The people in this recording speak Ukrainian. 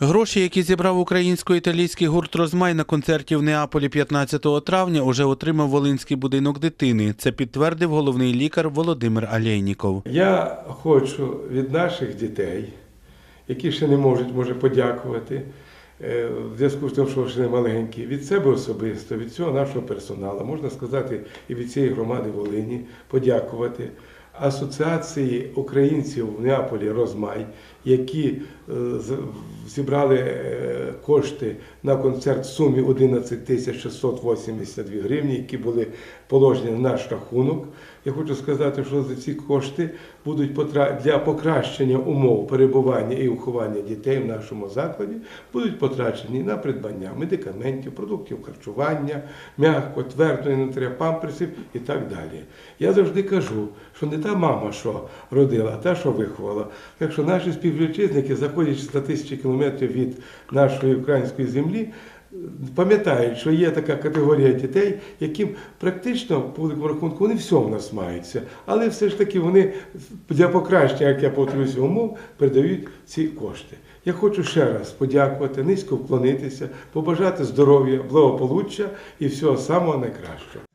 Гроші, які зібрав українсько-італійський гурт Розмай на концерті в Неаполі 15 травня, уже отримав Волинський будинок дитини. Це підтвердив головний лікар Володимир Алєйніков. Я хочу від наших дітей, які ще не можуть може подякувати, е, в зв'язку з тим, що не маленькі, від себе особисто, від всього нашого персоналу, можна сказати, і від цієї громади Волині, подякувати Асоціації українців в Неаполі Розмай, які е, зібрали е, кошти на концерт в сумі 11 тисяч 682 гривні, які були положені на наш рахунок. Я хочу сказати, що за ці кошти будуть для покращення умов перебування і виховання дітей в нашому закладі, будуть потрачені на придбання медикаментів, продуктів харчування, м'яко, твердої інвентаря, памперсів і так далі. Я завжди кажу, що не та мама, що родила, а та, що виховала. Так що наші співвітчизники, заходячи за тисячі кілометрів від нашої української землі, пам'ятають, що є така категорія дітей, яким практично по великому рахунку вони все в нас маються, але все ж таки вони для покращення, як я повторюся, умов передають ці кошти. Я хочу ще раз подякувати, низько вклонитися, побажати здоров'я, благополуччя і всього самого найкращого.